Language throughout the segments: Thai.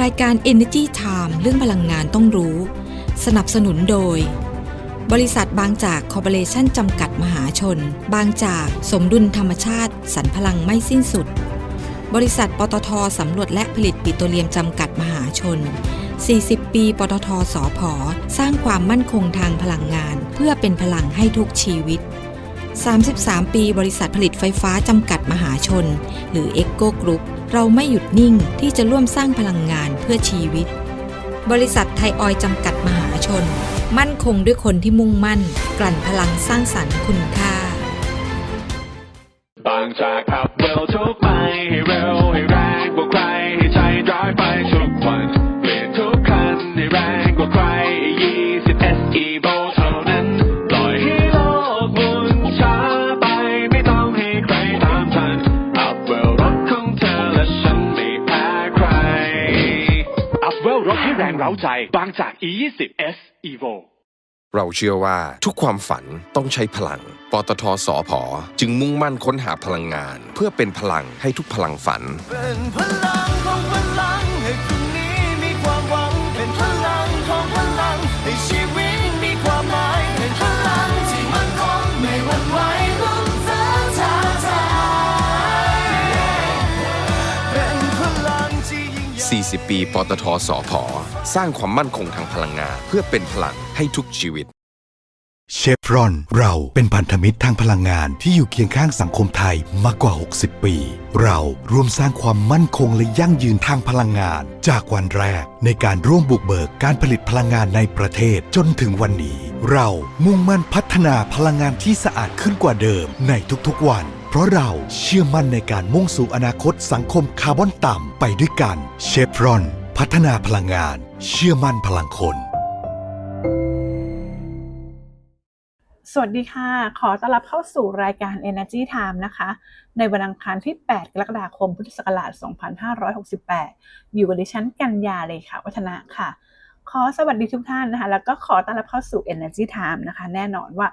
รายการ Energy Time เรื่องพลังงานต้องรู้ สนับสนุนโดย บริษัทบางจากคอร์ปอเรชั่นจำกัดมหาชน บางจากสมดุลธรรมชาติสรรพลังไม่สิ้นสุด บริษัทปตทสำรวจและผลิตปิโตรเลียมจำกัดมหาชน 40 ปี ปตทสอพอสร้างความมั่นคงทางพลังงาน เพื่อเป็นพลังให้ทุกชีวิต 33 ปี บริษัทผลิตไฟฟ้าจำกัดมหาชน หรือ e c o Group เราไม่หยุดนิ่งที่จะร่วมสร้างพลังงานเพื่อชีวิต บริษัทไทยออยจำกัดมหาชน มั่นคงด้วยคนที่มุ่งมั่น กลั่นพลังสร้างสรรค์คุณค่า บางจากขับเร็วทุกไปให้เร็วให้แรงกว่าใครให้ใจร้ายไปทุกวัน เร้าใจบางจาก E20 S Evo เราเชื่อว่าทุกความฝันต้องใช้พลัง ปตทสอพอจึงมุ่งมั่นค้นหาพลังงาน เพื่อเป็นพลังให้ทุกพลังฝันเป็นพลังของ 40 ปี ปตทสอพอสร้างความมั่นคงทางพลังงานเพื่อเป็นพลังให้ทุกชีวิต เชฟรอน เราเป็นพันธมิตรทางพลังงานที่อยู่เคียงข้างสังคมไทยมากกว่า 60 ปี เราร่วมสร้างความมั่นคงและยั่งยืนทางพลังงาน จากวันแรกในการร่วมบุกเบิกการผลิตพลังงานในประเทศจนถึงวันนี้ เรามุ่งมั่นพัฒนาพลังงานที่สะอาดขึ้นกว่าเดิมในทุกๆวัน เพราะเราเชื่อมั่นในการมุ่งสู่อนาคตสังคมคาร์บอนต่ำไปด้วยกัน เชฟรอน พัฒนาพลังงาน เชื่อมั่นพลังคน สวัสดีค่ะ ขอต้อนรับเข้าสู่รายการ Energy Time นะคะ ในวันอังคารที่ 8 กรกฎาคม พุทธศักราช 2568 อยู่กับดิฉันกัญญาเลยค่ะ วัฒนะค่ะขอสวัสดีทุกท่านนะคะ แล้วก็ขอต้อนรับเข้าสู่ Energy Time นะคะ แน่นอนว่า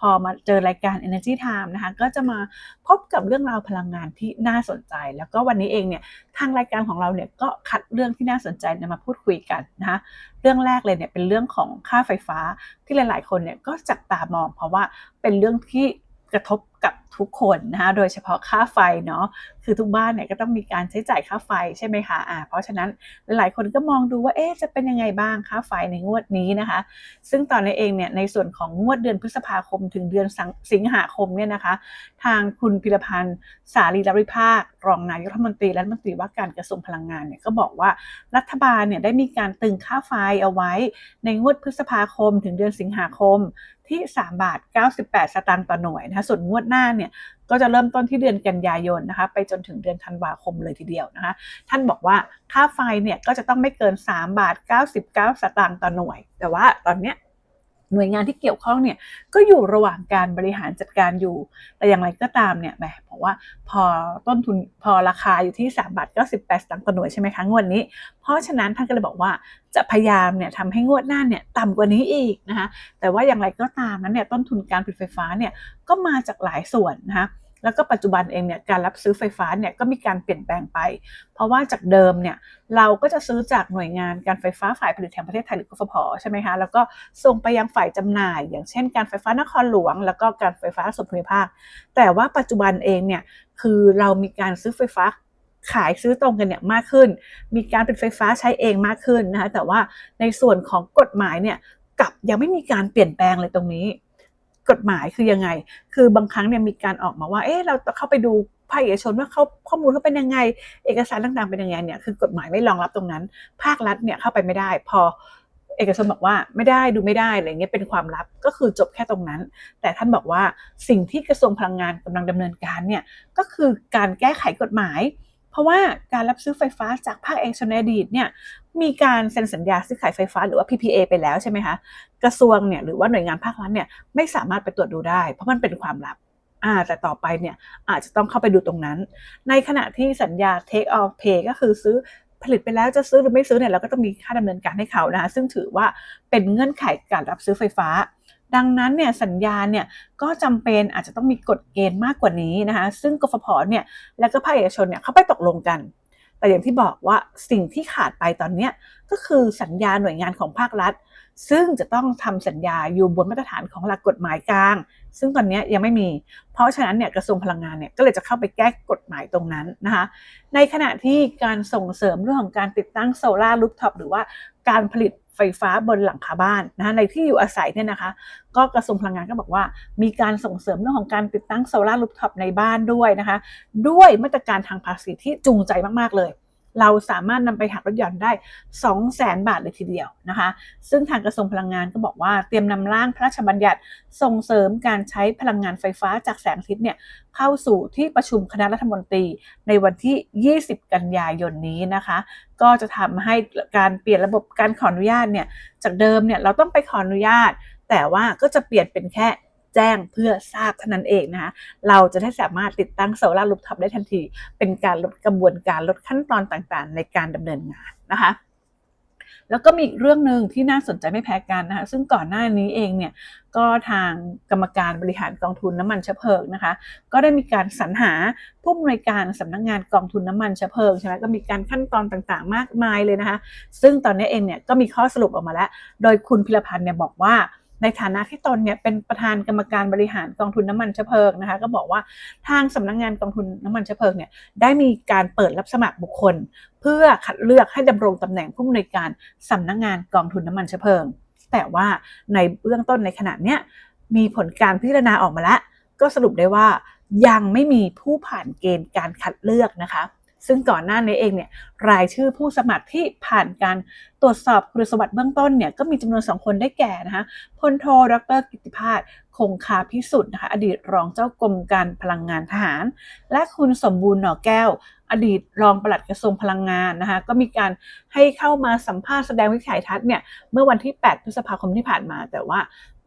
พอมาเจอรายการ Energy Time นะคะก็จะมาพบกับเรื่องราวพลังงานที่น่าสนใจ แล้วก็วันนี้เองเนี่ยทางรายการของเราเนี่ยก็คัดเรื่องที่น่าสนใจนำมาพูดคุยกันนะคะเรื่องแรกเลยเนี่ยเป็นเรื่องของค่าไฟฟ้าที่หลาย ๆ คนเนี่ยก็จับตามอง เพราะว่าเป็นเรื่องที่กระทบ กับทุกคนนะคะโดยเฉพาะค่าไฟเนาะคือทุกบ้านเนี่ยก็ต้องมีการใช้จ่ายค่าไฟใช่ไหมคะอ่าเพราะฉะนั้นหลายคนก็มองดูว่าเอ๊ะจะเป็นยังไงบ้างค่าไฟในงวดนี้นะคะ ซึ่งตอนนี้เองเนี่ยในส่วนของงวดเดือนพฤษภาคมถึงเดือนส,สิงหาคมเนี่ยนะคะ ทางคุณพิรพันธ์สารีรัฐวิภาครองนายกรัฐมนตรีและรัฐมนตรีว่าการกระทรวงพลังงานเนี่ยก็บอกว่ารัฐบาลเนี่ยได้มีการตึงค่าไฟเอาไว้ในงวดพฤษภาคมถึงเดือนสิงหาคม ที่ 3 บาท 98 สตางค์ต่อหน่วยนะคะส่วนงวดหน้าเนี่ยก็จะเริ่มต้นที่เดือนกันยายนนะคะไปจนถึงเดือนธันวาคมเลยทีเดียวนะคะท่านบอกว่าค่าไฟเนี่ยก็จะต้องไม่เกิน 3 บาท 99 สตางค์ต่อหน่วย แต่ว่าตอนเนี้ย หน่วยงานที่เกี่ยวข้องเนี่ยก็อยู่ระหว่างการบริหารจัดการอยู่ แต่อย่างไรก็ตามเนี่ยแหมบอกว่าพอต้นทุนพอราคาอยู่ที่3บาท98สตางค์ต่อหน่วยใช่ไหมคะงวดนี้ เพราะฉะนั้นท่านก็เลยบอกว่าจะพยายามเนี่ยทำให้งวดหน้าเนี่ยต่ำกว่านี้อีกนะคะแต่ว่าอย่างไรก็ตามนั้นเนี่ยต้นทุนการผลิตไฟฟ้าเนี่ยก็มาจากหลายส่วนนะคะ แล้วก็ปัจจุบันเองเนี่ยการรับซื้อไฟฟ้าเนี่ยก็มีการเปลี่ยนแปลงไป เพราะว่าจากเดิมเนี่ยเราก็จะซื้อจากหน่วยงานการไฟฟ้าฝ่ายผลิตแห่งประเทศไทยหรือกฟผใช่ไหมคะแล้วก็ส่งไปยังฝ่ายจำหน่าย อย่างเช่น การไฟฟ้านครหลวง แล้วก็การไฟฟ้าส่วนภูมิภาค แต่ว่าปัจจุบันเองเนี่ยคือเรามีการซื้อไฟฟ้าขายซื้อตรงกันเนี่ยมากขึ้น มีการผลิตไฟฟ้าใช้เองมากขึ้นนะคะแต่ว่าในส่วนของกฎหมายเนี่ยกับยังไม่มีการเปลี่ยนแปลงเลยตรงนี้ กฎหมายคือยังไง คือบางครั้งเนี่ยมีการออกมาว่า เอ๊ะเราต้องเข้าไปดูภาคเอกชนว่าเขาข้อมูลเขาเป็นยังไง เอกสารต่างๆเป็นยังไงเนี่ยคือกฎหมายไม่รองรับตรงนั้น ภาครัฐเนี่ยเข้าไปไม่ได้ พอเอกชนบอกว่าไม่ได้ดูไม่ได้อะไรเงี้ยเป็นความลับก็คือจบแค่ตรงนั้น แต่ท่านบอกว่าสิ่งที่กระทรวงพลังงานกำลังดำเนินการเนี่ยก็คือการแก้ไขกฎหมาย เพราะว่าการรับซื้อไฟฟ้าจากภาคเอกชนในอดีตเนี่ยมีการเซ็นสัญญาซื้อขายไฟฟ้าหรือว่า PPA ไปแล้วใช่ไหมคะกระทรวงเนี่ยหรือว่าหน่วยงานภาครัฐเนี่ยไม่สามารถไปตรวจดูได้ เพราะมันเป็นความลับอ่าแต่ต่อไปเนี่ยอาจจะต้องเข้าไปดูตรงนั้น ในขณะที่สัญญา take off pay ก็คือซื้อผลิตไปแล้วจะซื้อหรือไม่ซื้อเนี่ยเราก็ต้องมีค่าดำเนินการให้เขานะคะซึ่งถือว่าเป็นเงื่อนไขการรับซื้อไฟฟ้า ดังนั้นเนี่ยสัญญาเนี่ยก็จำเป็นอาจจะต้องมีกฎเกณฑ์มากกว่านี้นะคะซึ่งกฟผเนี่ยแล้วก็ภาคเอกชนเนี่ยเขาไปตกลงกัน แต่อย่างที่บอกว่าสิ่งที่ขาดไปตอนนี้ก็คือสัญญาหน่วยงานของภาครัฐ ซึ่งจะต้องทำสัญญาอยู่บนมาตรฐานของหลักกฎหมายกลาง ซึ่งตอนนี้ยังไม่มี เพราะฉะนั้นเนี่ยกระทรวงพลังงานเนี่ยก็เลยจะเข้าไปแก้กฎหมายตรงนั้นนะคะในขณะที่การส่งเสริมเรื่องของการติดตั้งโซลาร์ลูฟท็อปหรือว่าการผลิต ไฟฟ้าบนหลังคาบ้านนะในที่อยู่อาศัยเนี่ยนะคะ ก็กระทรวงพลังงานก็บอกว่า มีการส่งเสริมเรื่องของการติดตั้งโซลาร์ลูฟท็อปในบ้านด้วยนะคะ ด้วยมาตรการทางภาษีที่จูงใจมาก ๆ เลย เราสามารถนำไปหักลดหย่อนได้ 2 0 0แสนบาทเลยทีเดียวนะคะ ซึ่งทางกระทรวงพลังงานก็บอกว่าเตรียมนำร่างพระราชบัญญัติส่งเสริมการใช้พลังงานไฟฟ้าจากแสงอาทิตย์เนี่ยเข้าสู่ที่ประชุมคณะรัฐมนตรีในวันที่ 20 กันยายนนี้นะคะ ก็จะทำให้การเปลี่ยนระบบการขออนุญาตเนี่ยจากเดิมเนี่ยเราต้องไปขออนุญาต แต่ว่าก็จะเปลี่ยนเป็นแค่ แจ้งเพื่อทราบเท่านั้นเองนะคะเราจะได้สามารถติดตั้งโซลาร์ลูฟท็อปได้ทันที เป็นการลดกระบวนการลดขั้นตอนต่างๆ ในการดำเนินงานนะคะแล้วก็มีอีกเรื่องหนึ่งที่น่าสนใจไม่แพ้กันนะคะซึ่งก่อนหน้านี้เองเนี่ยก็ทางกรรมการบริหารกองทุนน้ำมันเชื้อเพลิงนะคะ ก็ได้มีการสรรหาผู้อำนวยการสำนักงานกองทุนน้ำมันเชื้อเพลิงใช่ไหมก็มีการขั้นตอนต่างๆ มากมายเลยนะคะ ซึ่งตอนนี้เองเนี่ยก็มีข้อสรุปออกมาแล้ว โดยคุณพิรพันธ์เนี่ยบอกว่า ในฐานะที่ตนเนี่ยเป็นประธานกรรมการบริหารกองทุนน้ำมันเชื้อเพลิงนะคะก็บอกว่าทางสำนักงานกองทุนน้ำมันเชื้อเพลิงเนี่ยได้มีการเปิดรับสมัครบุคคล เพื่อคัดเลือกให้ดำรงตำแหน่งผู้อำนวยการสำนักงานกองทุนน้ำมันเชื้อเพลิง แต่ว่าในเบื้องต้นในขณะเนี้ยมีผลการพิจารณาออกมาแล้วก็สรุปได้ว่ายังไม่มีผู้ผ่านเกณฑ์การคัดเลือกนะคะ ซึ่งก่อนหน้านี้เองเนี่ยรายชื่อผู้สมัครที่ผ่านการตรวจสอบคุณสมบัติเบื้องต้นเนี่ยก็มีจำนวนสองคนได้แก่นะคะพลโทดรกิติพาสคงคาพิสุทธิ์นะคะอดีตรองเจ้ากรมการพลังงานทหาร และคุณสมบูรณ์หน่อแก้ว อดีตรองปลัดกระทรวงพลังงานนะคะก็มีการให้เข้ามาสัมภาษณ์แสดงวิสัยทัศน์เนี่ยเมื่อวันที่ 8 พฤษภาคมที่ผ่านมา แต่ว่า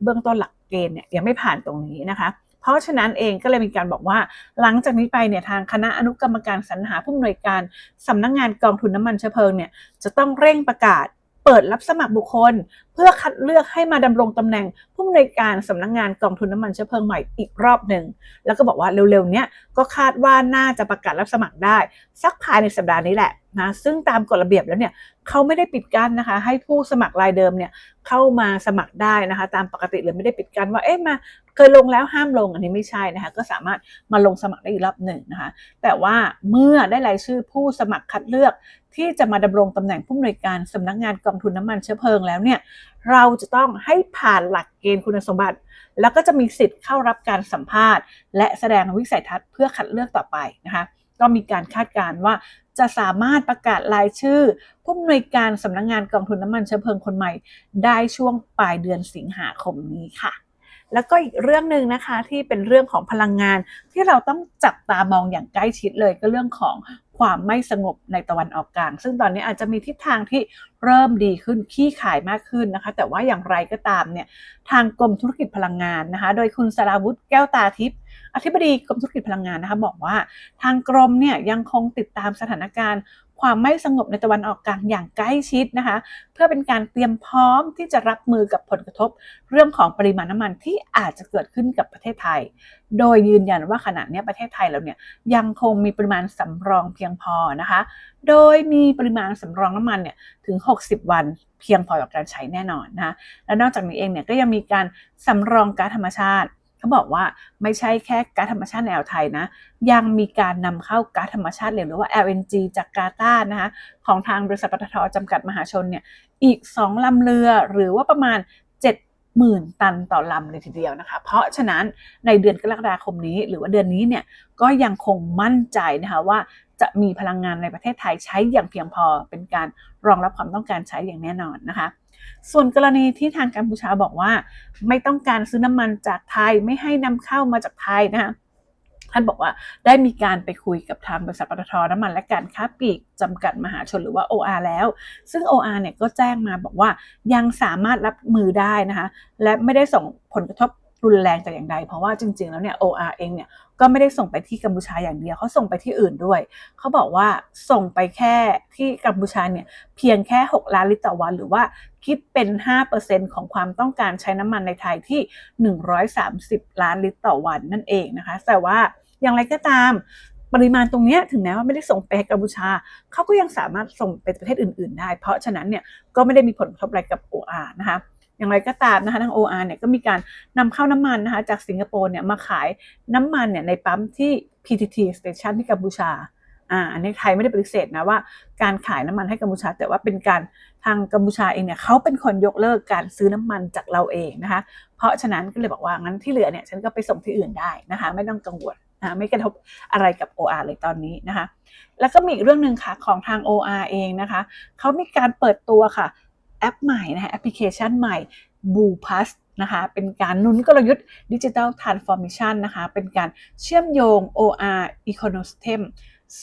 เบื้องต้นหลักเกณฑ์เนี่ยยังไม่ผ่านตรงนี้นะคะ ราะฉะนั้นเองก็เลยมีการบอกว่า หลังจากนี้ไปเนี่ยทางคณะอนุกรรมการสรรหาผู้อำนวยการสำนักงงานกองทุนน้ำมันเชื้อเพลิงเนี่ยจะต้องเร่งประกาศเปิดรับสมัครบุคคล เพื่อคัดเลือกให้มาดำรงตำแหน่งผู้อำนวยการสำนักงงานกองทุนน้ำมันเชื้อเพลิงใหม่อีกรอบหนึ่ง แล้วก็บอกว่าเร็วๆเนี้ยก็คาดว่าน่าจะประกาศรับสมัครได้ สักภายในสัปดาห์นี้แหละ นะซึ่งตามกฎระเบียบแล้วเนี่ยเขาไม่ได้ปิดกั้นนะคะ ให้ผู้สมัครรายเดิมเนี่ยเข้ามาสมัครได้นะคะ ตามปกติเลยไม่ได้ปิดกั้นว่าเอ๊ะมาเคยลงแล้วห้ามลงอันนี้ไม่ใช่นะคะก็สามารถมาลงสมัครได้อีกรอบหนึ่งนะคะแต่ว่าเมื่อได้รายชื่อผู้สมัครคัดเลือก ที่จะมาดำรงตำแหน่งผู้อำนวยการสำนักงานกองทุนน้ำมันเชื้อเพลิงแล้วเนี่ยเราจะต้องให้ผ่านหลักเกณฑ์คุณสมบัติ แล้วก็จะมีสิทธิ์เข้ารับการสัมภาษณ์ และแสดงวิสัยทัศน์เพื่อคัดเลือกต่อไปนะคะก็มีการคาดการณ์ว่า จะสามารถประกาศรายชื่อ ผู้อำนวยการสำนักงานกองทุนน้ำมันเชื้อเพลิงคนใหม่ ได้ช่วงปลายเดือนสิงหาคมนี้ค่ะ แล้วก็อีกเรื่องหนึ่งนะคะที่เป็นเรื่องของพลังงาน ที่เราต้องจับตามองอย่างใกล้ชิดเลยก็เรื่องของความไม่สงบในตะวันออกกลาง ซึ่งตอนนี้อาจจะมีทิศทางที่เริ่มดีขึ้นขี้ขายมากขึ้นนะคะ แต่ว่าอย่างไรก็ตามเนี่ยทางกรมธุรกิจพลังงานนะคะ โดยคุณสราวุธแก้วตาทิพย์อธิบดีกรมธุรกิจพลังงานนะคะ บอกว่าทางกรมเนี่ยยังคงติดตามสถานการณ์ ความไม่สงบในตะวันออกกลางอย่างใกล้ชิดนะคะ เพื่อเป็นการเตรียมพร้อมที่จะรับมือกับผลกระทบ เรื่องของปริมาณน้ำมันที่อาจจะเกิดขึ้นกับประเทศไทย โดยยืนยันว่าขณะนี้ประเทศไทยเราเนี่ยยังคงมีปริมาณสำรองเพียงพอนะคะ โดยมีปริมาณสำรองน้ำมันเนี่ยถึง 60 วันเพียงพอต่อการใช้แน่นอนนะคะและนอกจากนี้เองเนี่ยก็ยังมีการสำรองก๊าซธรรมชาติ เขาบอกว่าไม่ใช่แค่ก๊าซธรรมชาติในอ่าวไทยนะ ยังมีการนำเข้าก๊าซธรรมชาติเหลวหรือว่า LNG จากกาตาร์นะคะของทางบริษัทปตทจำกัดมหาชนเนี่ยอีก 2ลำเรือหรือว่าประมาณ70,000ตันต่อลำเลยทีเดียวนะคะ เพราะฉะนั้นในเดือนกรกฎาคมนี้หรือว่าเดือนนี้เนี่ยก็ยังคงมั่นใจนะคะว่าจะมีพลังงานในประเทศไทยใช้อย่างเพียงพอเป็นการรองรับความต้องการใช้อย่างแน่นอนนะคะ ส่วนกรณีที่ทางกัมพูชาบอกว่า ไม่ต้องการซื้อน้ำมันจากไทยไม่ให้นำเข้ามาจากไทยนะคะท่านบอกว่าได้มีการไปคุยกับทางบริษัทปตทน้ำมันและการค้าปลีกจำกัดมหาชนหรือว่า OR แล้ว ซึ่ง OR เนี่ยก็แจ้งมาบอกว่ายังสามารถรับมือได้นะคะ และไม่ได้ส่งผลกระทบรุนแรงแต่อย่างใด เพราะว่าจริงๆแล้วเนี่ย OR เองเนี่ย ก็ไม่ได้ส่งไปที่กัมพูชาอย่างเดียวเขาส่งไปที่อื่นด้วย เขาบอกว่าส่งไปแค่ที่กัมพูชาเนี่ยเพียงแค่ 6 ล้านลิตรต่อวัน หรือว่าคิดเป็น 5%ของความต้องการใช้น้ำมันในไทยที่ 130 ล้านลิตรต่อวันนั่นเองนะคะ แต่ว่าอย่างไรก็ตามปริมาณตรงนี้ถึงแม้ว่าไม่ได้ส่งไปกัมพูชา เขาก็ยังสามารถส่งไปประเทศอื่น ๆ ได้ เพราะฉะนั้นเนี่ยก็ไม่ได้มีผลกระทบอะไรกับ OR นะคะ อย่างไรก็ตามนะคะทาง OR เนี่ยก็มีการนำเข้าน้ำมันนะคะจากสิงคโปร์เนี่ยมาขายน้ำมันเนี่ยในปั๊มที่ PTT Station ที่กัมพูชาอ่าอันนี้ไทยไม่ได้ปฏิเสธนะว่าการขายน้ำมันให้กัมพูชา แต่ว่าเป็นการทางกัมพูชาเองเนี่ยเขาเป็นคนยกเลิกการซื้อน้ำมันจากเราเองนะคะ เพราะฉะนั้นก็เลยบอกว่างั้นที่เหลือเนี่ยฉันก็ไปส่งที่อื่นได้นะคะ ไม่ต้องกังวลนะไม่กระทบอะไรกับ OR เลยตอนนี้นะคะ แล้วก็มีอีกเรื่องหนึ่งค่ะของทาง OR เองนะคะเขามีการเปิดตัวค่ะ แอปใหม่นะคะแอปพลิเคชันใหม่ b o o p a s นะคะเป็นการนุนกลยุทธ์ Digital Transformation นะคะเป็นการเชื่อมโยง OR Ecosystem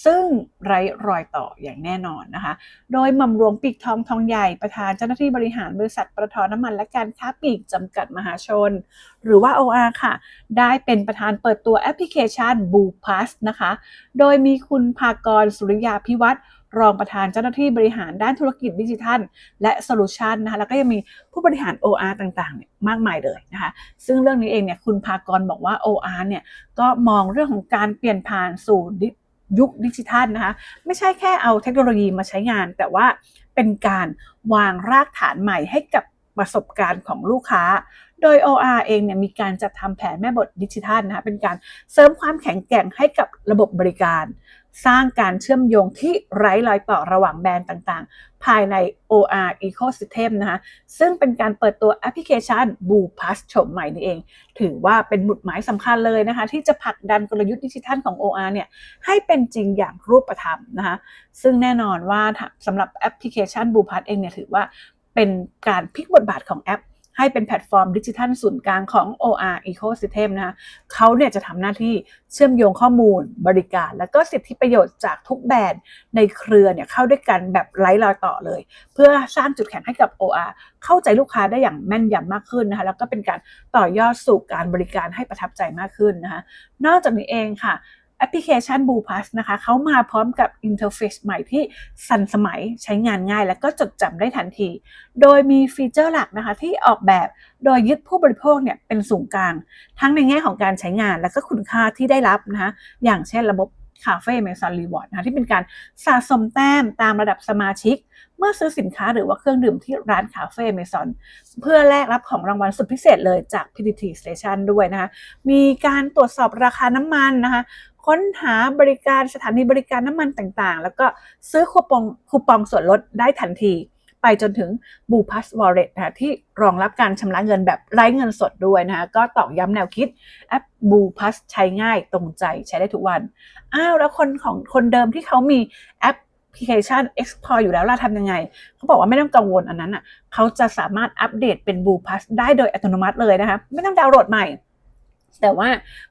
ซึ่งไร้รอยต่ออย่างแน่นอนนะคะ โดยหม่อมหลวงปีกทองทองใหญ่ประธานเจ้าหน้าที่บริหารบริษัทปตทน้ำมันและการค้าปลีกจำกัดมหาชน หรือว่า OR ค่ะ ได้เป็นประธานเปิดตัวแอปพลิเคชัน b o o p a s นะคะ โดยมีคุณภากรสุริยาพิวัตร รองประธานเจ้าหน้าที่บริหารด้านธุรกิจดิจิทัล และโซลูชันนะคะแล้วก็ยังมีผู้บริหาร OR ต่างๆเนี่ยมากมายเลยนะคะซึ่งเรื่องนี้เองเนี่ยคุณภากรบอกว่า OR เนี่ยก็มองเรื่องของการเปลี่ยนผ่านสู่ยุคดิจิทัลนะคะไม่ใช่แค่เอาเทคโนโลยีมาใช้งาน แต่ว่าเป็นการวางรากฐานใหม่ให้กับประสบการณ์ของลูกค้า โดย OR เองเนี่ยมีการจัดทำแผนแม่บทดิจิทัลนะคะเป็นการเสริมความแข็งแกร่งให้กับระบบบริการ สร้างการเชื่อมโยงที่ไร้รอยต่อระหว่างแบรนด์ต่างๆ ภายใน OR Ecosystem นะคะซึ่งเป็นการเปิดตัวแอปพลิเคชัน b o o Plus โฉมใหม่นี่เอง ถือว่าเป็นหมุดหมายสำคัญเลยนะคะ ที่จะผลักดันกลยุทธ์ดิจิทัลของ OR เนี่ยให้เป็นจริงอย่างรูปธรรมนะคะซึ่งแน่นอนว่าสำหรับแอปพลิเคชัน b o o Plus เองเนี่ยถือว่าเป็นการพลิกบทบาทของแอป ให้เป็นแพลตฟอร์มดิจิทัลศูนย์กลางของ OR Ecosystem นะคะเขาเนี่ยจะทำหน้าที่เชื่อมโยงข้อมูลบริการ และก็สิทธิประโยชน์จากทุกแบรนด์ในเครือเนี่ยเข้าด้วยกันแบบไร้รอยต่อเลย เพื่อสร้างจุดแข็งให้กับ OR เข้าใจลูกค้าได้อย่างแม่นยำมากขึ้นนะคะแล้วก็เป็นการต่อยอดสู่การบริการให้ประทับใจมากขึ้นนะคะนอกจากนี้เองค่ะ ปพลิเคชัน b o o Plus นะคะเขามาพร้อมกับอินเทอร์เฟซใหม่ที่สันสมัยใช้งานง่าย และก็จดจำได้ทันที โดยมีฟีเจอร์หลักนะคะที่ออกแบบโดยยึดผู้บริโภคเนี่ยเป็นศูนย์กลาง ทั้งในแง่ของการใช้งานและก็คุณค่าที่ได้รับนะคะอย่างเช่นระบบคาเฟ่เมซอนรีวอร์ดนะคะที่เป็นการสะสมแต้มตามระดับสมาชิก เมื่อซื้อสินค้าหรือว่าเครื่องดื่มที่ร้านคาเฟ่เมซอนเพื่อแลกรับของรางวัลสุดพิเศษเลยจาก PTT Station ด้วยนะคะมีการตรวจสอบราคาน้ำมันนะคะ ค้นหาบริการสถานีบริการน้ำมันต่างๆ แล้วก็ซื้อคูปองคูปองส่วนลดได้ทันที ไปจนถึง b o o p a s Wallet นะคะที่รองรับการชำระเงินแบบไร้เงินสดด้วยนะคะก็ตอกย้ำแนวคิดแอป b o o p a s ใช้ง่ายตรงใจใช้ได้ทุกวัน อ้าว แล้วคนของคนเดิมที่เขามีแอปพลิเคชัน Export อยู่แล้วล่ะทำยังไง เขาบอกว่าไม่ต้องกังวลอันนั้นอะเขาจะสามารถอัปเดตเป็น b o o p a s ได้โดยอัตโนมัติเลยนะคะ ไม่ต้องดาวน์โหลดใหม่ แต่ว่า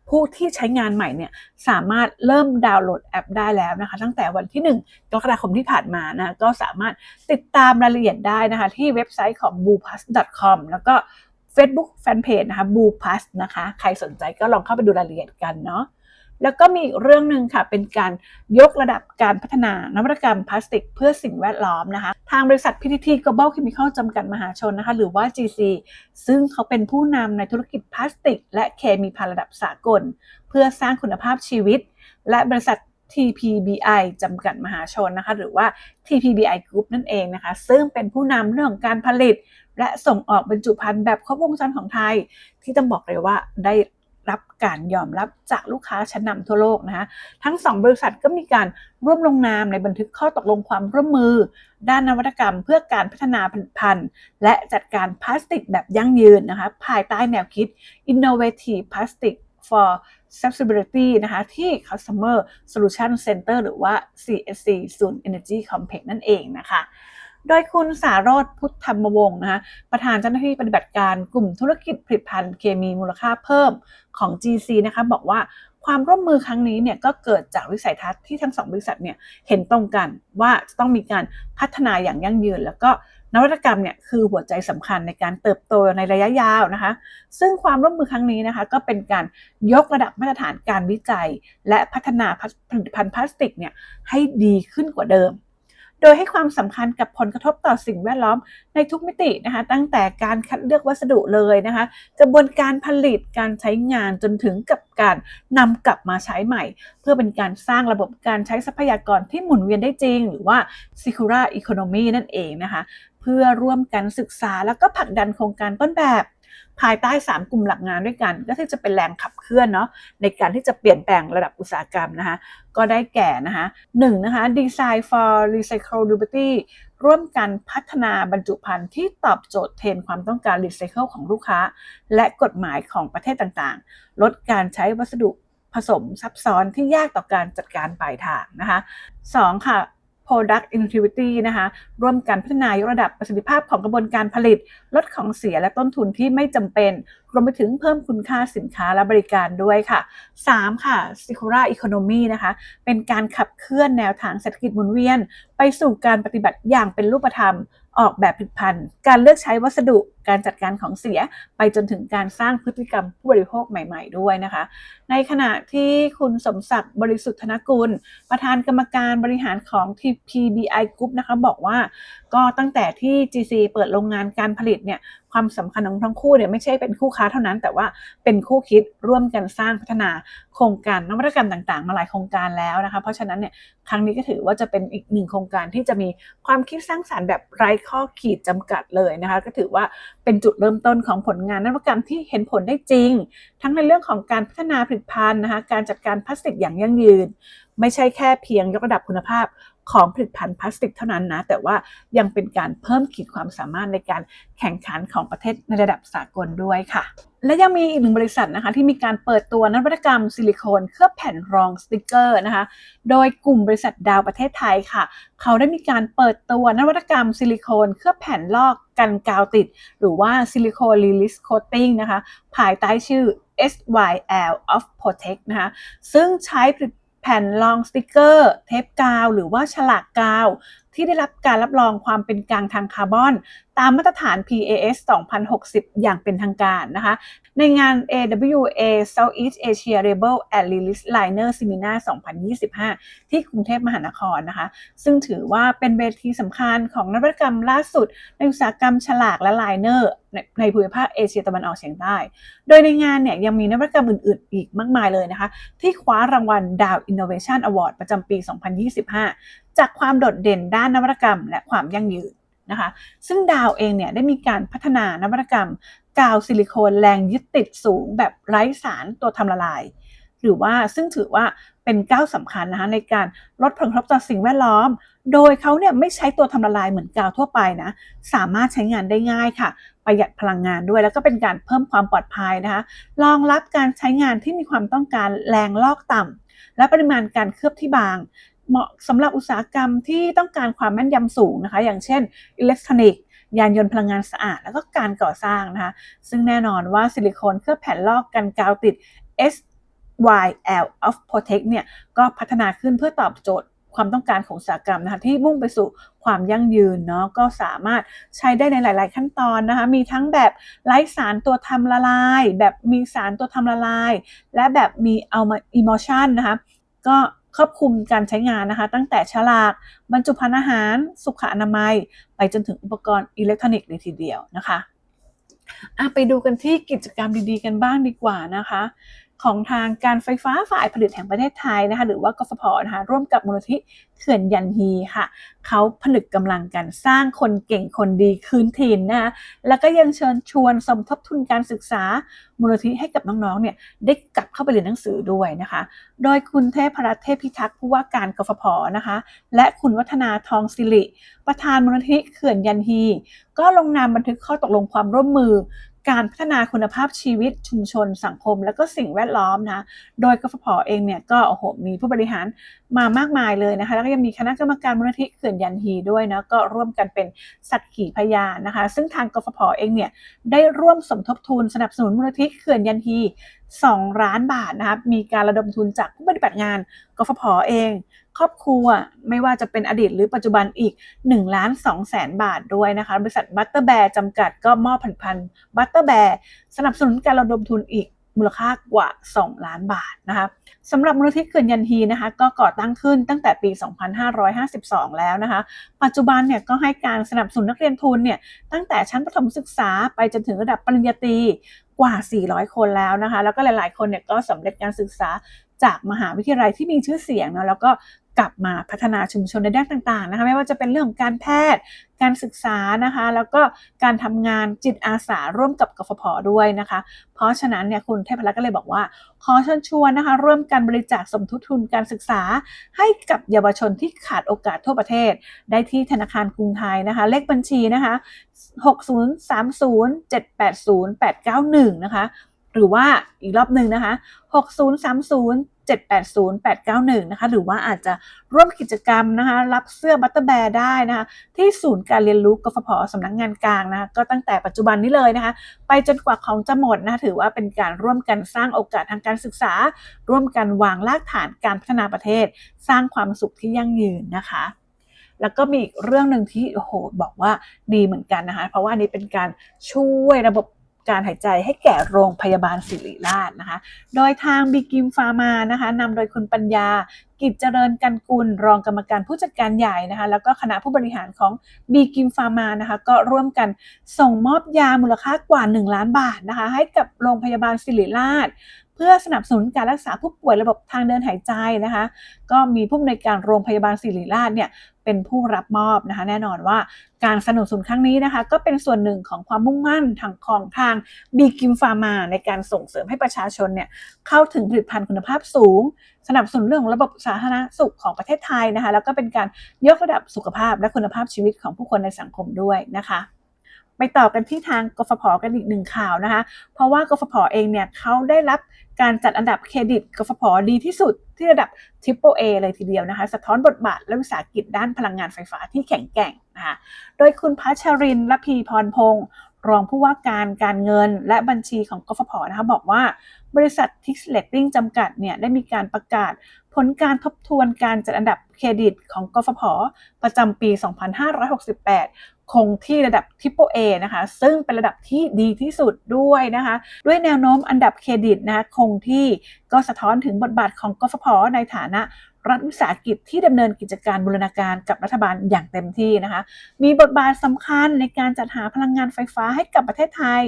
ผู้ที่ใช้งานใหม่เนี่ยสามารถเริ่มดาวน์โหลดแอปได้แล้วนะคะ ตั้งแต่วันที่ 1 กรกฎาคมที่ผ่านมานะก็สามารถติดตามรายละเอียดได้นะคะ ที่เว็บไซต์ของ b o o p a s c o m แล้วก็ Facebook Fanpage นะคะ b o o p a s นะคะ ใครสนใจก็ลองเข้าไปดูรายละเอียดกันเนาะ แล้วก็มีอีกเรื่องหนึ่งค่ะ เป็นการยกระดับการพัฒนานวัตกรรมพลาสติก เพื่อสิ่งแวดล้อมนะคะ ทางบริษัท PTT Global Chemical จำกัดมหาชนนะคะ หรือว่า GC ซึ่งเขาเป็นผู้นำในธุรกิจพลาสติก และเคมีภัณฑ์ระดับสากล เพื่อสร้างคุณภาพชีวิต และบริษัท TPBI จำกัดมหาชนนะคะ หรือว่า TPBI Group นั่นเองนะคะ ซึ่งเป็นผู้นำเรื่องของการผลิต และส่งออกบรรจุภัณฑ์แบบครบวงจรของไทย ที่ต้องบอกเลยว่าได้ รับการยอมรับจากลูกค้าชั้นนำทั่วโลกนะคะทั้ง 2 บริษัทก็มีการร่วมลงนามในบันทึกข้อตกลงความร่วมมือ ด้านนวัตกรรมเพื่อการพัฒนาผลิตภัณฑ์ และจัดการพลาสติกแบบยั่งยืนนะคะภายใต้แนวคิด Innovative Plastic for Sustainability นะคะที่ Customer Solution Center หรือว่า CSC ศูนย์ Energy Complex นั่นเองนะคะ โดยคุณสารอดพุทธธรรมวงศ์นะคะประธานเจ้าหน้าที่ปฏิบัติการกลุ่มธุรกิจผลิตภัณฑ์เคมีมูลค่าเพิ่มของ GC นะคะบอกว่าความร่วมมือครั้งนี้เนี่ยก็เกิดจากวิสัยทัศน์ที่ทั้งสองบริษัทเนี่ยเห็นตรงกันว่าจะต้องมีการพัฒนาอย่างยั่งยืน แล้วก็นวัตกรรมเนี่ยคือหัวใจสำคัญในการเติบโตในระยะยาวนะคะ ซึ่งความร่วมมือครั้งนี้นะคะก็เป็นการยกระดับมาตรฐานการวิจัย และพัฒนาผลิตภัณฑ์พลาสติกเนี่ยให้ดีขึ้นกว่าเดิม โดยให้ความสำคัญกับผลกระทบต่อสิ่งแวดล้อมในทุกมิตินะคะ ตั้งแต่การคัดเลือกวัสดุเลยนะคะ กระบวนการผลิตการใช้งานจนถึงกับการนำกลับมาใช้ใหม่ เพื่อเป็นการสร้างระบบการใช้ทรัพยากรที่หมุนเวียนได้จริง หรือว่า circular economy นั่นเองนะคะ เพื่อร่วมกันศึกษาแล้วก็ผลักดันโครงการต้นแบบ ภายใต้ 3 กลุ่มหลักงานด้วยกัน ก็ที่จะเป็นแรงขับเคลื่อนเนาะในการที่จะเปลี่ยนแปลงระดับอุตสาหกรรมนะคะก็ได้แก่นะคะหนึ่งนะคะ Design for Recyclability ร่วมกันพัฒนาบรรจุภัณฑ์ที่ตอบโจทย์เทรนความต้องการรีไซเคิลของลูกค้า และกฎหมายของประเทศต่างๆ ลดการใช้วัสดุผสมซับซ้อนที่ยากต่อการจัดการปลายทางนะคะสองค่ะ Product Innovativity นะคะร่วมกันพัฒนายกระดับประสิทธิภาพของกระบวนการผลิต ลดของเสียและต้นทุนที่ไม่จำเป็น รวมไปถึงเพิ่มคุณค่าสินค้าและบริการด้วยค่ะ 3. ค่ะ Circular Economy นะคะเป็นการขับเคลื่อนแนวทางเศรษฐกิจหมุนเวียน ไปสู่การปฏิบัติอย่างเป็นรูปธรรม ออกแบบผลิตภัณฑ์ การเลือกใช้วัสดุ การจัดการของเสีย ไปจนถึงการสร้างพฤติกรรมผู้บริโภคใหม่ ๆ ด้วยนะคะ ในขณะที่คุณสมศักดิ์บริสุทธนกุล ประธานกรรมการบริหารของ TPBI Group นะคะบอกว่า ก็ตั้งแต่ที่ GC เปิดโรงงานการผลิตเนี่ย ความสำคัญของทั้งคู่เนี่ยไม่ใช่เป็นคู่ค้าเท่านั้น แต่ว่าเป็นคู่คิดร่วมกันสร้างพัฒนาโครงการนวัตกรรมต่างๆ มาหลายโครงการแล้วนะคะ เพราะฉะนั้นเนี่ยครั้งนี้ก็ถือว่าจะเป็นอีกหนึ่งโครงการที่จะมีความคิดสร้างสารรค์แบบไร้ข้อขีดจำกัดเลยนะคะ ก็ถือว่าเป็นจุดเริ่มต้นของผลงานนวัตกรรมที่เห็นผลได้จริง ทั้งในเรื่องของการพัฒนาผลิตภัณฑ์นะคะการจัดการพลาสติกอย่างยั่งยืน ไม่ใช่แค่เพียงยกระดับคุณภาพของผลิตภัณฑ์พลาสติกเท่านั้นนะ แต่ว่ายังเป็นการเพิ่มขีดความสามารถในการแข่งขันของประเทศในระดับสากลด้วยค่ะ และยังมีอีกหนึ่งบริษัทนะคะ ที่มีการเปิดตัวนวัตกรรมซิลิโคนเคลือบแผ่นรองสติกเกอร์นะคะ โดยกลุ่มบริษัทดาวประเทศไทยค่ะ เขาได้มีการเปิดตัวนวัตกรรมซิลิโคนเคลือบแผ่นลอกกันกาวติด หรือว่าซิลิโคนรีลิสโคตติ้งนะคะ ภายใต้ชื่อ SYL of Protect นะคะ ซึ่งใช้ผลิต แผ่นรองสติกเกอร์ เทปกาว หรือว่าฉลากกาว ที่ได้รับการรับรองความเป็นกลางทางคาร์บอนตามมาตรฐาน PAS 2060 อย่างเป็นทางการนะคะ ในงาน AWA Southeast Asia Label and Release Liner Seminar 2025 ที่กรุงเทพมหานครนะคะ ซึ่งถือว่าเป็นเวทีสำคัญของนวัตกรรมล่าสุด ในอุตสาหกรรมฉลากและไลเนอร์ในในภูมิภาคเอเชียตะวันออกเฉียงใต้ โดยในงานเนี่ยยังมีนวัตกรรมอื่นๆ อีกมากมายเลยนะคะ ที่คว้ารางวัลดาว Innovation Award ประจำปี 2025 จากความโดดเด่นด้านนวัตกรรม และความยั่งยืน นะคะ ซึ่งดาวเองเนี่ยได้มีการพัฒนานวัตกรรม กาวซิลิโคนแรงยึดติดสูงแบบไร้สารตัวทำละลาย หรือว่าซึ่งถือว่าเป็นก้าวสำคัญนะคะในการลดผลกระทบต่อสิ่งแวดล้อม โดยเขาเนี่ยไม่ใช้ตัวทำละลายเหมือนกาวทั่วไปนะ สามารถใช้งานได้ง่ายค่ะ ประหยัดพลังงานด้วย แล้วก็เป็นการเพิ่มความปลอดภัยนะคะรองรับการใช้งานที่มีความต้องการแรงลอกต่ำและปริมาณการเคลือบที่บาง เหมาะสำหรับอุตสาหกรรมที่ต้องการความแม่นยำสูงนะคะ อย่างเช่นอิเล็กทรอนิกส์ยานยนต์พลังงานสะอาด แล้วก็การก่อสร้างนะคะ ซึ่งแน่นอนว่าซิลิโคนเคลือบแผ่นลอกกันกาวติด SYL of Protect เนี่ยก็พัฒนาขึ้นเพื่อตอบโจทย์ความต้องการของอุตสาหกรรมนะคะที่มุ่งไปสู่ความยั่งยืนเนาะก็สามารถใช้ได้ในหลาย ๆ ขั้นตอนนะคะมีทั้งแบบไร้สารตัวทำละลาย แบบมีสารตัวทำละลาย และแบบมีเอามา emulsion นะคะก็ ครอบคลุมการใช้งานนะคะ ตั้งแต่ฉลาก บรรจุภัณฑ์อาหาร สุขอนามัย ไปจนถึงอุปกรณ์อิเล็กทรอนิกส์เลยทีเดียวนะคะอะไปดูกันที่กิจกรรมดีๆกันบ้างดีกว่านะคะ ของทางการไฟฟ้าฝ่ายผลิตแห่งประเทศไทยนะคะหรือว่ากฟผนะคะร่วมกับมูลนิธิเขื่อนยันฮีค่ะเขาผนึกกำลังกันสร้างคนเก่งคนดีคืนถิ่นนะคะแล้วก็ยังเชิญชวนสมทบทุนการศึกษามูลนิธิให้กับน้องๆเนี่ยได้กลับเข้าไปเรียนหนังสือด้วยนะคะ โดยคุณเทพรัตน์เทพพิทักษ์ผู้ว่าการกฟผนะคะ และคุณวัฒนาทองสิริ ประธานมูลนิธิเขื่อนยันฮี ก็ลงนามบันทึกข้อตกลงความร่วมมือ การพัฒนาคุณภาพชีวิตชุมชนสังคม และก็สิ่งแวดล้อมนะโดยกฟผเองเนี่ยก็โอ้โหมีผู้บริหารมามากมายเลยนะคะแล้วก็ยังมีคณะกรรมการมูลนิธิเขื่อนยันฮีด้วยนะก็ร่วมกันเป็นสักขีพยานนะคะ ซึ่งทางกฟผเองเนี่ยได้ร่วมสมทบทุนสนับสนุนมูลนิธิเขื่อนยันฮี 2 ล้านบาทนะคะมีการระดมทุนจากผู้ปฏิบัติงานกฟผเอง ครอบครัวไม่ว่าจะเป็นอดีตหรือปัจจุบันอีก1ล้าน2แสนบาทด้วยนะคะบริษัทบัตเตอร์แบร์จำกัดก็มอบผลิตภัณฑ์บัตเตอร์แบร์สนับสนุนการระดมทุนอีก มูลค่ากว่า 2 ล้านบาทนะคะสำหรับมูลนิธิเขื่อนยันฮีนะคะก็ก่อตั้งขึ้นตั้งแต่ปี 2552 แล้วนะคะ ปัจจุบันเนี่ยก็ให้การสนับสนุนนักเรียนทุนเนี่ยตั้งแต่ชั้นประถมศึกษาไปจนถึงระดับปริญญาตรีกว่า 400 คนแล้วนะคะ แล้วก็หลาย ๆ คนเนี่ยก็สำเร็จการศึกษาจากมหาวิทยาลัยที่มีชื่อเสียงนะแล้วก็ กลับมาพัฒนาชุมชนในด้านต่างๆนะคะไม่ว่าจะเป็นเรื่องของการแพทย์ การศึกษานะคะแล้วก็การทำงานจิตอาสาร่วมกับกฟผด้วยนะคะ เพราะฉะนั้นเนี่ยคุณเทพรัตน์ก็เลยบอกว่า ขอเชิญชวนนะคะร่วมกันบริจาคสมทบทุนการศึกษา ให้กับเยาวชนที่ขาดโอกาสทั่วประเทศ ได้ที่ธนาคารกรุงไทยนะคะเลขบัญชีนะคะ 6030780891 นะคะ หรือว่าอีกรอบหนึ่งนะคะ6030 780 891 นะคะ หรือว่าอาจจะร่วมกิจกรรมนะคะ รับเสื้อบัตเตอร์แบร์ได้นะคะ ที่ศูนย์การเรียนรู้กฟผสำนักงงานกลางนะคะ ก็ตั้งแต่ปัจจุบันนี้เลยนะคะ ไปจนกว่าของจะหมดนะคะถือว่าเป็นการร่วมกันสร้างโอกาสทางการศึกษา ร่วมกันวางรากฐานการพัฒนาประเทศ สร้างความสุขที่ยั่งยืนนะคะแล้วก็มีอีกเรื่องหนึ่งที่โอ้โหบอกว่าดีเหมือนกันนะคะ เพราะว่าอันนี้เป็นการช่วยระบบ การหายใจให้แก่โรงพยาบาลศิริราชนะคะ โดยทางบีกิมฟาร์มานะคะนำโดยคุณปัญญา กิจเจริญกันกุล รองกรรมการผู้จัดการใหญ่นะคะ แล้วก็คณะผู้บริหารของบีกิมฟาร์มานะคะ ก็ร่วมกันส่งมอบยามูลค่ากว่า 1 ล้านบาทนะคะ ให้กับโรงพยาบาลศิริราชเพื่อสนับสนุนการรักษาผู้ป่วยระบบทางเดินหายใจนะคะ ก็มีผู้อำนวยการโรงพยาบาลศิริราชเนี่ย เป็นผู้รับมอบนะคะ แน่นอนว่าการสนับสนุนครั้งนี้นะคะ ก็เป็นส่วนหนึ่งของความมุ่งมั่นทางของทางบีกิมฟาร์มาในการส่งเสริมให้ประชาชนเนี่ยเข้าถึงผลิตภัณฑ์คุณภาพสูง สนับสนุนเรื่องของระบบสาธารณสุขของประเทศไทยนะคะ แล้วก็เป็นการยกระดับสุขภาพและคุณภาพชีวิตของผู้คนในสังคมด้วยนะคะ ไปต่อกันที่ทางกฟผกันอีกหนึ่งข่าวนะคะ เพราะว่ากฟผเองเนี่ยเขาได้รับการจัดอันดับเครดิตกฟผดีที่สุดที่ระดับ Triple A เลยทีเดียวนะคะ สะท้อนบทบาทและวิสาหกิจด้านพลังงานไฟฟ้าที่แข็งแกร่งนะคะโดยคุณพัชรินทร์ละพีพรพงศ์รองผู้ว่าการการเงินและบัญชีของกฟผนะคะบอกว่าบริษัท Tix Rating จำกัดเนี่ยได้มีการประกาศผลการทบทวนการจัดอันดับเครดิตของกฟผประจำปี 2568 คงที่ระดับทิปโปเอนะคะ ซึ่งเป็นระดับที่ดีที่สุดด้วยนะคะ ด้วยแนวโน้มอันดับเครดิตนะคะคงที่ก็สะท้อนถึงบทบาทของกฟผในฐานะรัฐวิสาหกิจที่ดำเนินกิจการบูรณาการกับรัฐบาลอย่างเต็มที่นะคะ มีบทบาทสำคัญในการจัดหาพลังงานไฟฟ้าให้กับประเทศไทย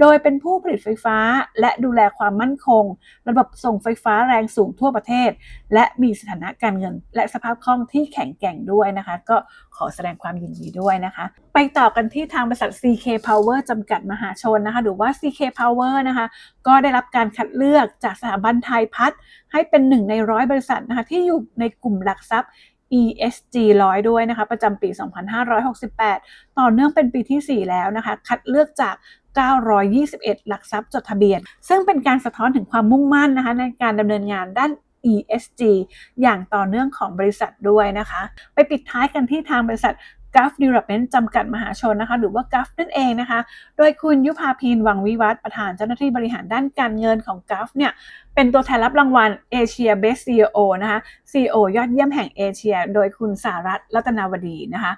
โดยเป็นผู้ผลิตไฟฟ้า และดูแลความมั่นคง ระบบส่งไฟฟ้าแรงสูงทั่วประเทศ และมีสถานะการเงิน และสภาพคล่องที่แข็งแกร่งด้วยนะคะ ก็ขอแสดงความยินดีด้วยนะคะ ไปต่อกันที่ทางบริษัท CK Power จำกัดมหาชนนะคะ หรือว่า CK Power นะคะ ก็ได้รับการคัดเลือกจากสถาบันไทยพัฒให้เป็นหนึ่งในร้อยบริษัทนะคะที่อยู่ในกลุ่มหลักทรัพย์ ESG ร้อยด้วยนะคะ ประจำปี 2568 ต่อเนื่องเป็นปีที่ 4 แล้วนะคะ คัดเลือกจาก 921 หลักทรัพย์จดทะเบียน ซึ่งเป็นการสะท้อนถึงความมุ่งมั่นนะคะในการดำเนินงานด้าน ESG อย่างต่อเนื่องของบริษัทด้วยนะคะ ไปปิดท้ายกันที่ทางบริษัท g u f Development จำกัดมหาชนนะคะ หรือว่า g u f นั่นเองนะคะ โดยคุณยุพาพินวังวิวัฒน์ประธานเจ้าหน้าที่บริหารด้านการเงินของ g u f เนี่ย เป็นตัวแทนรับรางวัล Asia Best CEO นะคะ CEO ยอดเยี่ยมแห่งเอเชีย โดยคุณสารัตรัตนาวดีนะคะ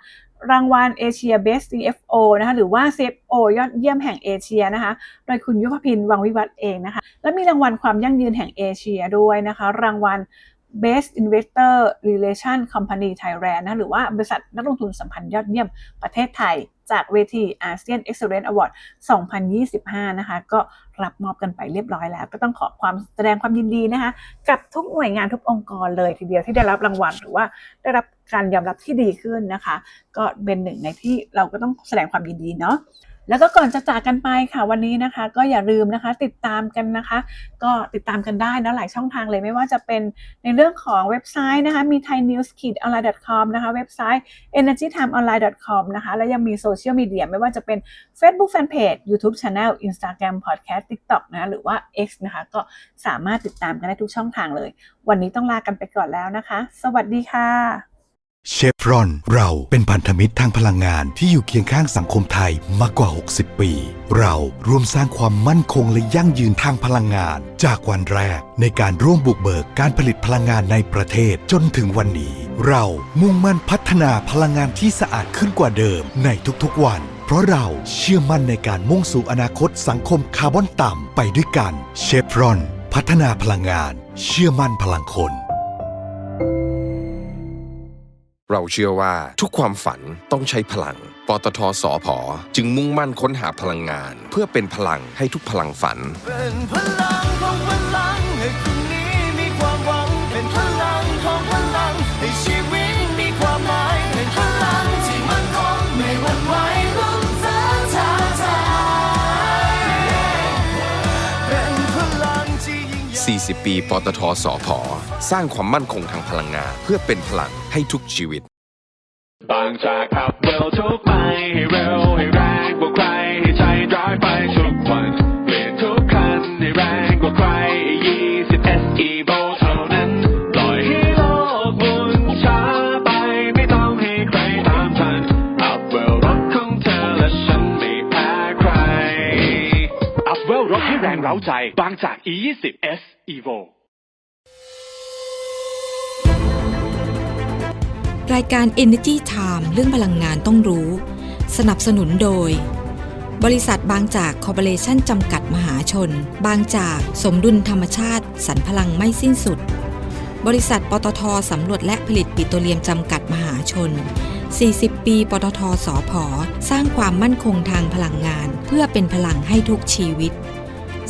รางวัล Asia Best CFO นะคะหรือว่า CFO ยอดเยี่ยมแห่งเอเชียนะคะโดยคุณยุพพินวังวิวัฒน์เองนะคะและมีรางวัลความยั่งยืนแห่งเอเชียด้วยนะคะรางวัล Best Investor Relation Company Thailand นะหรือว่าบริษัทนักลงทุนสัมพันธ์ยอดเยี่ยมประเทศไทย จากเวที ASEAN Excellence Award 2025 นะคะ ก็รับมอบกันไปเรียบร้อยแล้ว ก็ต้องขอความแสดงความยินดีนะคะ กับทุกหน่วยงานทุกองค์กรเลยทีเดียวที่ได้รับรางวัลหรือว่าได้รับ การยอมรับที่ดีขึ้นนะคะ ก็เป็นหนึ่งในที่เราก็ต้องแสดงความยินดีเนาะแล้วก็ก่อนจะจากกันไปค่ะวันนี้นะคะ ก็อย่าลืมนะคะติดตามกันนะคะ ก็ติดตามกันได้นะหลายช่องทางเลยไม่ว่าจะเป็นในเรื่องของเว็บไซต์นะคะมี thai news kid online com นะคะเว็บไซต์ energytimeonline com นะคะแล้วยังมีโซเชียลมีเดียไม่ว่าจะเป็น Facebook Fanpage YouTube Channel Instagram Podcast TikTok นะหรือว่า X นะคะ ก็สามารถติดตามกันได้ทุกช่องทางเลย วันนี้ต้องลากันไปก่อนแล้วนะคะ สวัสดีค่ะ เชฟรอน เราเป็นพันธมิตรทางพลังงานที่อยู่เคียงข้างสังคมไทยมากกว่า 60 ปี เราร่วมสร้างความมั่นคงและยั่งยืนทางพลังงาน จากวันแรกในการร่วมบุกเบิกการผลิตพลังงานในประเทศจนถึงวันนี้ เรามุ่งมั่นพัฒนาพลังงานที่สะอาดขึ้นกว่าเดิมในทุกๆวัน เพราะเราเชื่อมั่นในการมุ่งสู่อนาคตสังคมคาร์บอนต่ำไปด้วยกัน เชฟรอน พัฒนาพลังงาน เชื่อมั่นพลังคน เราเชื่อว่าทุกความฝันต้องใช้พลัง ปตทสอพอจึงมุ่งมั่นค้นหาพลังงาน เพื่อเป็นพลังให้ทุกพลังฝัน เป็นพลังของพลังให้ 40 ปี ปตทสอพอสร้างความมั่นคงทางพลังงานเพื่อเป็นพลังให้ทุกชีวิต บางจากขับเร็วทุกไปให้เร็วให้แรงกว่าใครให้ใจร้ายไปทุกวัน รถให้แรงเร้าใจ บางจาก E20 S Evo รายการ Energy Time เรื่องพลังงานต้องรู้ สนับสนุนโดย บริษัทบางจากคอร์ปอเรชั่นจำกัดมหาชน บางจากสมดุลธรรมชาติสรรพลังไม่สิ้นสุด บริษัทปตทสำรวจและผลิตปิโตรเลียมจำกัดมหาชน 40 ปี ปตทสอพอสร้างความมั่นคงทางพลังงาน เพื่อเป็นพลังให้ทุกชีวิต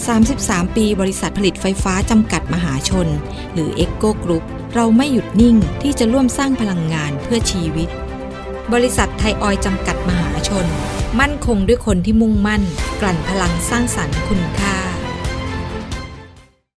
33 ปีบริษัทผลิตไฟฟ้าจำกัดมหาชน หรือ e c o Group เราไม่หยุดนิ่งที่จะร่วมสร้างพลังงานเพื่อชีวิต บริษัทไทยออยจำกัดมหาชน มั่นคงด้วยคนที่มุ่งมั่น กลั่นพลังสร้างสรรค์คุณค่า